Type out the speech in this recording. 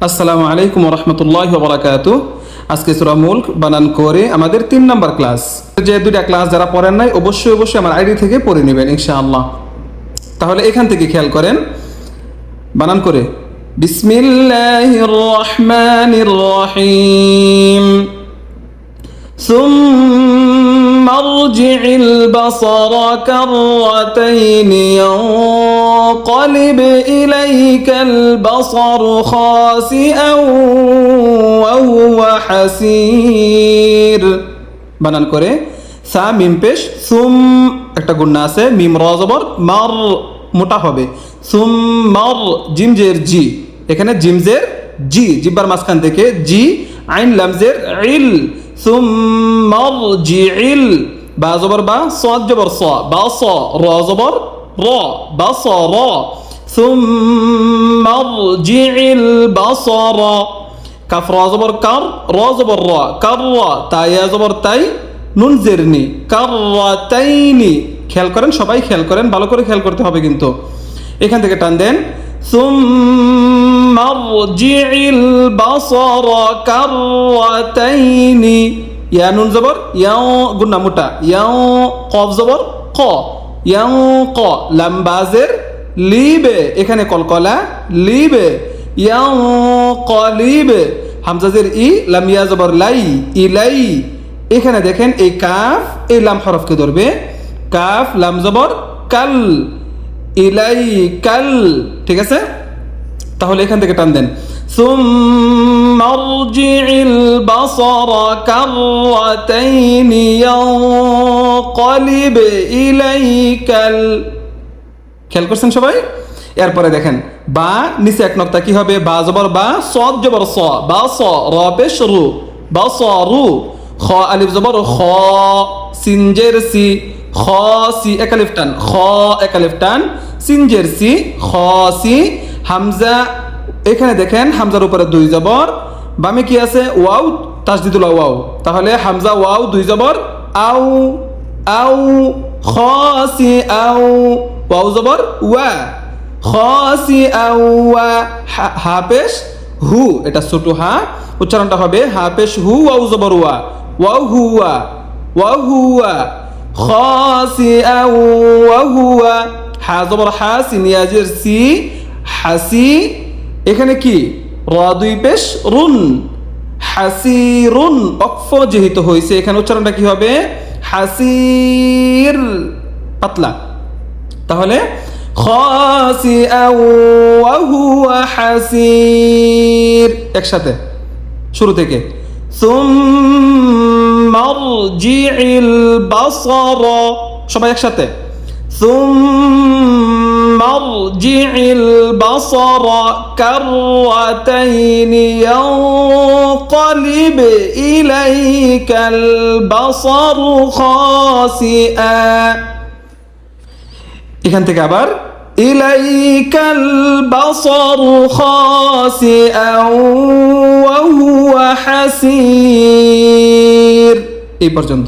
আসসালামু আলাইকুম রহমতুল্লাহ বরাকাতু। আজকে সুরা মুল্ক বানান করে আমাদের তিন নাম্বার ক্লাস। যে দুইটা ক্লাস যারা পড়েন নাই, অবশ্যই অবশ্যই আমার আইডি থেকে পড়ে নেবেন, ইনশাআল্লাহ। তাহলে এখান থেকে খেয়াল করেন। বানান করে। বিসমিল্লাহির রহমানির রহিম। ثم ارجع البصر كرتين ينقلب إليك البصر خاسئا وهو حسير বানান করে সা মিম পেশ সুম একটা গুন্না আছে মিম র জবর মার মোটা হবে সুম মার জিমজের জি এখানে জিমজের জি জিব্বার মাঝখান থেকে জি আইন লামজের ইল ثم ارجع বা জবর বা صاد জবর স বা স র জবর র বা স র ثم ارجع البصر কাফ র জবর কার র জবর র কার র তাই ইয়া জবর তাই নুন জেরনি কার তাইনি খেয়াল করেন সবাই খেয়াল করেন ভালো করে খেয়াল করতে হবে কিন্তু এখান থেকে টান দেন ثم ارجع البصر كرتين ইয়া নুন জবর, ইয়াও গুন্না মোটা, ইয়াও কফ জবর, ক। ইয়াও ক, লাম্বাজের, লিবে, এখানে কলকলা লিবে। ইয়াও কলিবে হামজাজের ই লামিয়া জবর লাই, ইলাই। এখানে দেখেন এই কাফ, এই লাম হরফকে ধরবে। কাফ, লাম জবর, কাল। ইলাই, কাল। ঠিক আছে? তাহলে এখান থেকে টান দেন। ثم ارجع البصر كرتين ينقلب إليك ال খেয়াল করছেন সবাই এরপরে দেখেন বা নিচে এক নক্তা কি হবে বা জবর বা সদ জবর স বা স র পেশ রু বা স রু খ আলিফ জবর খ সিনজের সি খ সি একালিফ টান খ একালিফ টান সিনজের সি খ সি হামজা এখানে দেখেন হামজার উপরে দুই জবর, বামে কি আছে? ওয়াও, তাসদিদুল ওয়াও। তাহলে হামজা ওয়াও, দুই জবর আউ আউ খাসি আউ ওয়াও জবর, ওয়া। খাসি আউ ওয়া, হা- হা পেশ, হু, এটা ছোট হা। উচ্চারণটা হবে হা পেশ, হু, ওয়াও জবর, ওয়া। ওয়াও হুয়া ওয়াও হুয়া খাসি আউ ওয়া। হুয়া হা জবর, হা সিনিয়াজের সি হাসি এখানে কি? রা পেশ রুন। হাসিরুন অক্ষ যেহেতু হয়েছে, এখানে উচ্চারণটা কি হবে? হাসির, পাতলা। তাহলে হাসির, একসাথে, শুরু থেকে। সবাই একসাথে। সুম ارجع البصر كرتين ينقلب إليك البصر خاسئا এখান থেকে আবার ইলাইকাল বাসার খাসিআ ওয়া হুয়া হাসির এই পর্যন্ত